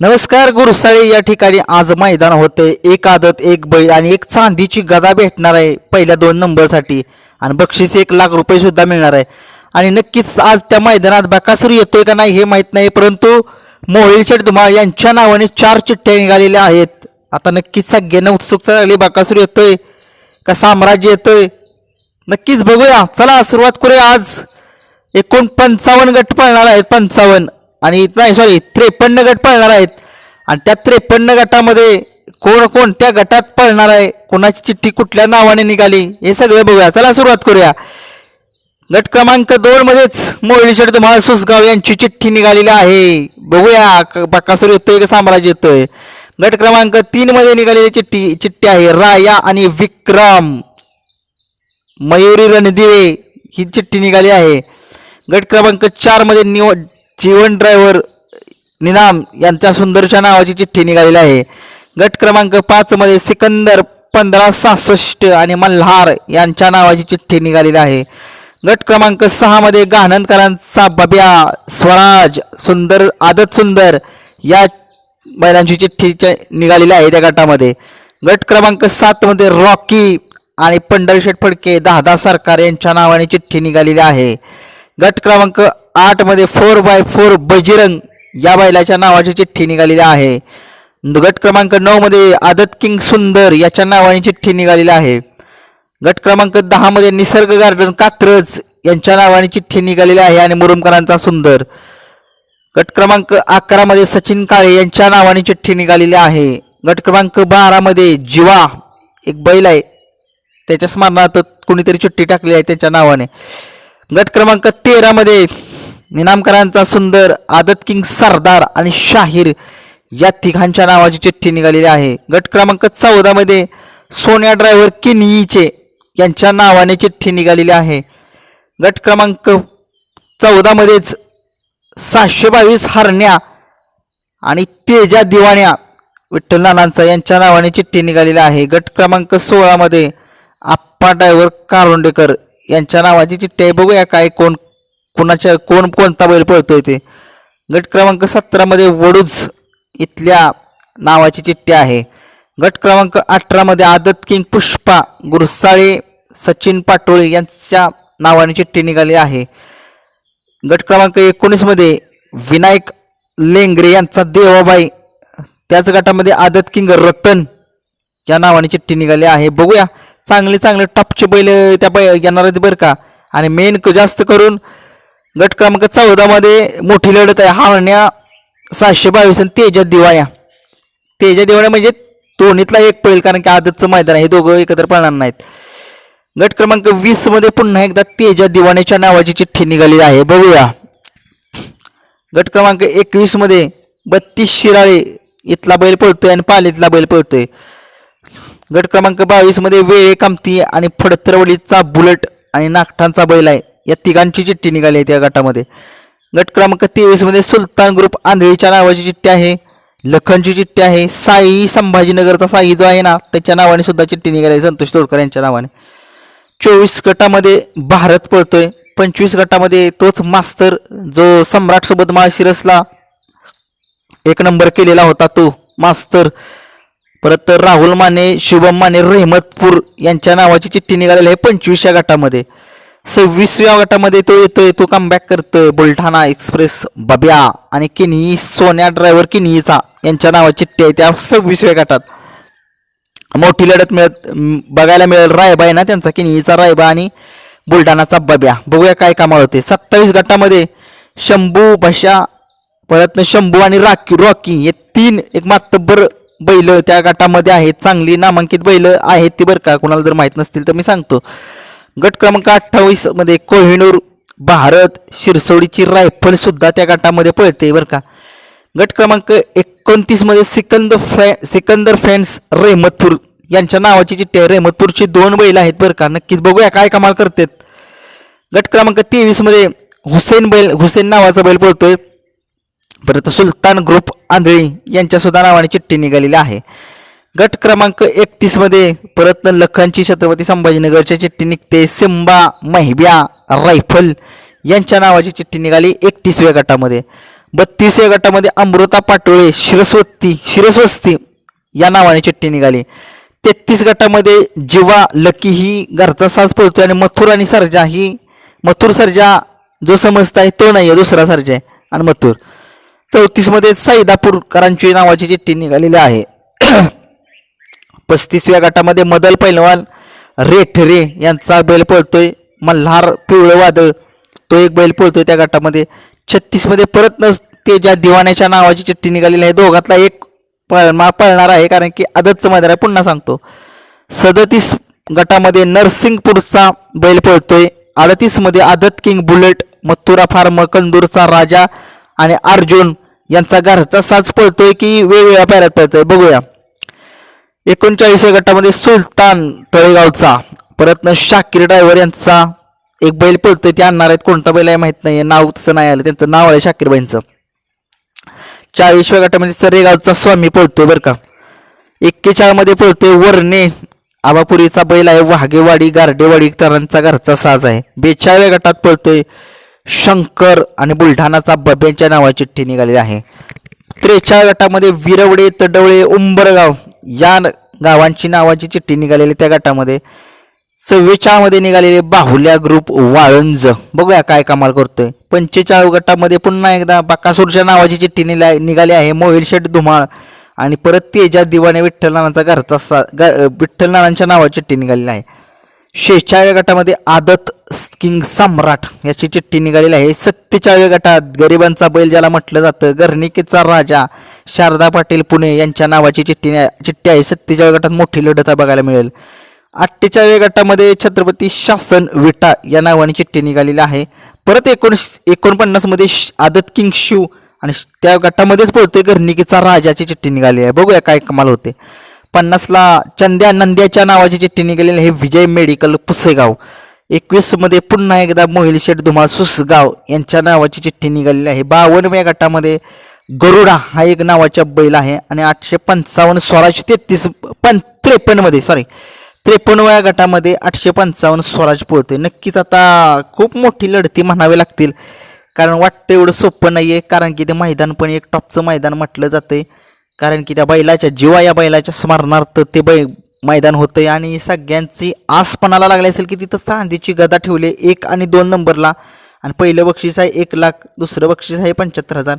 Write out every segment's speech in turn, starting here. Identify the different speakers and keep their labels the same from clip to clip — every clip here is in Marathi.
Speaker 1: नमस्कार गुरुसाळे. या ठिकाणी आज मैदान होते. एक आदत एक बैल आणि एक चांदीची गदा भेटणार आहे पहिल्या दोन नंबरसाठी. आणि बक्षीस एक लाख रुपये सुद्धा मिळणार आहे. आणि नक्कीच आज त्या मैदानात बकासूर येतोय का नाही हे माहीत नाही परंतु मोहिल शेठ धुमाळ यांच्या नावाने चार चिठ्ठ्या निघालेल्या आहेत. आता नक्कीच सगळ्यांना उत्सुकता लागली बकासूर येतोय का साम्राज्य येतोय? नक्कीच बघूया. चला सुरुवात करूया आज. एकूण पंचावन्न गट पळणार आहेत पंचावन्न. आणि नाही सॉरी त्रेपन्न गट पळणार आहेत. आणि त्या त्रेपन्न गटामध्ये कोण कोणत्या गटात पळणार आहे कोणाची चिठ्ठी कुठल्या नावाने निघाली हे सगळं बघूया. चला सुरुवात करूया. गट क्रमांक दोन मध्येच मोहिळीशेठ तुम्हाला सुसगाव यांची चिठ्ठी निघालेली आहे. बघूया क- येतोय का साम्राज्य येतोय? गट क्रमांक तीन मध्ये निघालेली चिठ्ठी चिठ्ठी आहे राया आणि विक्रम. मयुरी रणदिवे ही चिठ्ठी निघाली आहे. गट क्रमांक चारमध्ये निव जीवन ड्रायव्हर निनाम यांच्या सुंदरच्या नावाची चिठ्ठी निघालेली आहे. गट क्रमांक पाचमध्ये सिकंदर पंधरा सहासष्ट आणि मल्हार यांच्या नावाची चिठ्ठी निघालेली आहे. गट क्रमांक सहामध्ये गाणंदकरांचा बब्या स्वराज सुंदर आदत सुंदर या बैलांची चिठ्ठी निघालेली आहे त्या गटामध्ये. गट क्रमांक सातमध्ये रॉकी आणि पंढरशेठ फडके दहा सरकार यांच्या नावाने चिठ्ठी निघालेली आहे. गट क्रमांक आठमध्ये फोर बाय फोर बजरंग या बैलाच्या नावाची चिठ्ठी निघालेली आहे. गट क्रमांक नऊ मध्ये आदत किंग सुंदर याच्या नावाने चिठ्ठी निघालेली आहे. गट क्रमांक दहा मध्ये निसर्ग गार्डन कात्रज यांच्या नावाने चिठ्ठी निघालेली आहे आणि मुरुमकरांचा सुंदर. गट क्रमांक अकरा मध्ये सचिन काळे यांच्या नावाने चिठ्ठी निघालेली आहे. गट क्रमांक बारा मध्ये जिवा एक बैल आहे. त्याच्या स्मरणार्थ कुणीतरी चिठ्ठी टाकली आहे त्याच्या नावाने. गट क्रमांक तेरा मध्ये निनामकरांचा सुंदर आदत किंग सरदार आणि शाहीर या तिघांच्या नावाची चिठ्ठी निघालेली आहे. गट क्रमांक चौदामध्ये सोन्या ड्रायव्हर किनीचे यांच्या नावाने चिठ्ठी निघालेली आहे. गट क्रमांक चौदामध्येच सहाशे बावीस हरण्या आणि तेजा दिवाण्या विठ्ठल नानांचा यांच्या नावाने चिठ्ठी निघालेली आहे. गट क्रमांक सोळामध्ये आप्पा ड्रायव्हर कारोंडेकर यांच्या नावाची चिठ्ठी आहे. बघूया काय कोण कोणाच्या कोण कोणता बैल पळतोय ते? गट क्रमांक सतरामध्ये वडूज इथल्या नावाची चिठ्ठी आहे. गट क्रमांक अठरामध्ये आदत किंग पुष्पा गुरसाळे सचिन पाटोळे यांच्या नावाने चिठ्ठी निघाली आहे. गट क्रमांक एकोणीसमध्ये विनायक लेंगरे यांचा देवाबाई त्याच गटामध्ये आदत किंग रतन या नावाने चिठ्ठी निघाली आहे. बघूया चांगले चांगले टॉपचे बैल त्या बै येणार आहेत बरं का? आणि मेन जास्त करून गट क्रमांक चौदा मध्ये मोठी लढत आहे. हावण्या सहाशे बावीस आणि तेजा दिवाळ्या तेजा दिवाळ्या म्हणजे दोन्हीतला एक पडेल कारण की आदतचं मैदान आहे. हे दोघं एकत्र पळणार नाहीत. गट क्रमांक वीसमध्ये पुन्हा एकदा तेजा दिवाण्याच्या नावाची चिठ्ठी निघाली आहे. बघूया. गट क्रमांक एकवीसमध्ये बत्तीस शिराळे इथला बैल पळतोय आणि पालीतला बैल पळतोय. गट क्रमांक बावीसमध्ये वेळे कामती आणि फडतरवडीचा बुलेट आणि नागठांचा बैल आहे. या तिघांची चिठ्ठी निघाली आहे त्या गटामध्ये. गट क्रमांक तेवीसमध्ये सुलतान ग्रुप आंधळीच्या नावाची चिठ्ठी आहे. लखनची चिठ्ठी आहे. साई संभाजीनगरचा साई जो आहे ना त्याच्या नावाने सुद्धा चिठ्ठी निघाली आहे. संतोष तोडकर यांच्या नावाने. चोवीस गटामध्ये भारत पळतोय. पंचवीस गटामध्ये तोच मास्तर जो सम्राट सोबत माळशिरसला एक नंबर केलेला होता तो मास्तर. परत राहुल माने शुभम माने रहमतपूर यांच्या नावाची चिठ्ठी निघालेली आहे पंचवीसच्या गटामध्ये. सव्वीसव्या गटामध्ये तो येतोय तो कमबॅक करतोय. बुलढाणा एक्सप्रेस बब्या आणि किनी सोन्या ड्रायव्हर किनीचा यांच्या नावाची चिठ्ठी आहे त्या सव्वीसव्या गटात. मोठी लढत मिळत बघायला मिळेल रायबा आहे ना त्यांचा किनीचा रायबा आणि बुलढाणाचा बब्या. बघूया काय कामाळ होते. सत्तावीस गटामध्ये शंभू भशा परत शंभू आणि राखी रॉकी हे तीन एक मातब्बर बैल त्या गटामध्ये आहेत. चांगली नामांकित बैल आहेत ती बरं का? कुणाला जर माहीत नसतील तर मी सांगतो. गट क्रमांक अठ्ठावीसमध्ये कोहिनूर भारत शिरसोडीची रायफल सुद्धा त्या गटामध्ये पळते बरं का. गट क्रमांक एकोणतीसमध्ये सिकंदर फॅ सिकंदर फॅन्स रेहमतपूर यांच्या नावाची चिठ्ठी आहे रेहमतपूरची दोन बैल आहेत बरं का. नक्कीच बघूया काय कमाल करतात. गट क्रमांक तेवीसमध्ये हुसेन बैल हुसेन नावाचा बैल पळतोय. परत सुलतान ग्रुप आंधळी यांच्या सुद्धा नावाने चिठ्ठी निघालेली आहे. गट क्रमांक एकतीसमध्ये परत लखनची छत्रपती संभाजीनगरच्या चिठ्ठी निघते. सिंबा महिब्या रायफल यांच्या नावाची चिठ्ठी निघाली एकतीसव्या गटामध्ये. बत्तीसव्या गटामध्ये अमृता पाटोळे शिरस्वती शिरस्वस्ती या नावाने चिठ्ठी निघाली. तेहतीस गटामध्ये जिवा लकी ही घरचा साज पळतोय आणि मथुर आणि सर्जा ही मथुर सर्जा जो समजता आहे तो नाही आहे दुसरा सर्जा आहे आणि मथुर. चौतीसमध्ये सैदापूरकरांची नावाची चिठ्ठी निघालेली आहे. पस्तीसव्या गटामध्ये मदल पैलवान रेठरे यांचा बैल पळतोय. मल्हार पिवळं वादळ तो एक बैल पळतोय त्या गटामध्ये. छत्तीसमध्ये परत न ते ज्या दिवाण्याच्या नावाची चिठ्ठी निघालेली आहे. दोघातला एक पळमा पळणार आहे कारण की आदतचं मैदान आहे. पुन्हा सांगतो. सदतीस गटामध्ये नरसिंगपूरचा बैल पळतोय. अडतीसमध्ये Aadat King Bullet Mathura farm कंदूरचा राजा आणि अर्जुन यांचा घरचा साज पळतोय की वेगवेगळ्या पायऱ्यात पळतोय. बघूया. एकोणचाळीसव्या गटामध्ये सुलतान तळेगावचा. परत शाकिर शाकीर ड्रायव्हर यांचा एक बैल पळतोय ते आणणार आहेत. कोणता बैल आहे माहीत नाही नाव तसं नाही आलं. त्यांचं नाव आहे शाकीरबाईंचं. चाळीसव्या गटामध्ये चरेगावचा स्वामी पळतोय बरं का. एक्केचाळमध्ये पळतोय वरणे. आबापुरीचा बैल आहे. वाघेवाडी गारडेवाडी तरांचा घरचा साज आहे. बेचाळव्या गटात पळतोय शंकर आणि बुलढाणाचा बब्यांच्या नावाची चिठ्ठी निघालेली आहे. त्रेचाळ गटामध्ये विरवडे तडवळे उंबरगाव या न- गावांची नावाची चिठ्ठी निघालेली त्या गटामध्ये. चव्वेचाळमध्ये निघालेले बाहुल्या ग्रुप वाळंज. बघूया काय कमाल करतोय. पंचेचाळ गटामध्ये पुन्हा एकदा बाकासूरच्या नावाची चिठ्ठी निला निघाली आहे. मोहिलशेठ धुमाळ आणि परत तेजा दिवाने विठ्ठल नानांचा घरचा सा ग विठ्ठल नानांच्या नावाची चिठ्ठी निघालेली आहे. शेहेचाळीस गटामध्ये आदत किंग सम्राट याची चिठ्ठी निघालेली आहे. सत्तेचाळीव्या गटात गरिबांचा बैल ज्याला म्हटलं जातं गर्णिकेचा राजा शारदा पाटील पुणे यांच्या नावाची चिठ्ठी चिठ्ठी आहे. सत्तेचाळीव्या गटात मोठी लढत बघायला मिळेल. अठ्ठेचाळीव्या गटामध्ये छत्रपती शासन विटा या नावाने चिठ्ठी निघालेली आहे. परत एकोणीस एकोणपन्नासमध्ये श- आदत किंग शिव आणि त्या गटामध्येच बोलतोय गर्णिकेचा राजाची चिठ्ठी निघाली आहे. बघूया काय कमाल होते. पन्नासला चंद्या नंद्याच्या नावाची चिठ्ठी निघालेली आहे. विजय मेडिकल पुसेगाव. एकवीसमध्ये पुन्हा एकदा मोहिल शेठ धुमाळ सुसगाव यांच्या नावाची चिठ्ठी निघालेली आहे. बावनव्या गटामध्ये गरुडा हा एक नावाचा बैल आहे आणि आठशे पंचावन्न स्वराज तेहतीस पण त्रेपन्नमध्ये सॉरी त्रेपन्नव्या गटामध्ये आठशे पंचावन्न स्वराज पोळतोय नक्कीच आता खूप मोठी लढती म्हणावी लागतील. कारण वाटतं एवढं सोपं नाही आहे कारण की ते मैदान पण एक टॉपचं मैदान म्हटलं जातंय. कारण की त्या बैलाच्या जीवा या बैलाच्या स्मरणार्थ ते बै मैदान होतंय आणि सगळ्यांची आसपणाला लागली असेल की तिथं चांदीची गदा ठेवली एक आणि दोन नंबरला. आणि पहिलं बक्षीस आहे एक लाख दुसरं बक्षीस आहे पंच्याहत्तर हजार.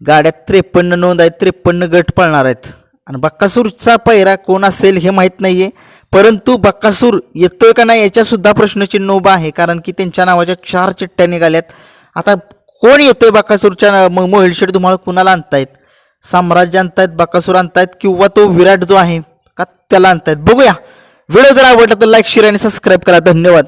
Speaker 1: गाड्यात त्रेपन्न नोंद आहेत त्रेपन्न गट पळणार आहेत. आणि बक्कासूरचा पैरा कोण असेल हे माहीत नाही आहे परंतु बक्कासूर येतोय का नाही याच्यासुद्धा प्रश्नचिन्ह उभा आहे. कारण की त्यांच्या नावाच्या चार चिठ्ठ्या निघाल्यात. आता कोण येतोय बक्कासूरच्या मग मोहिलशेठ? तुम्हाला कुणाला आणतायत? साम्राज्य आणतायत बक्कासूर आणतायत किंवा तो विराट जो आहे? त्याला आणतायत. बघूया. व्हिडिओ जर आवडला तर लाईक शेअर आणि सबस्क्राईब करा. धन्यवाद.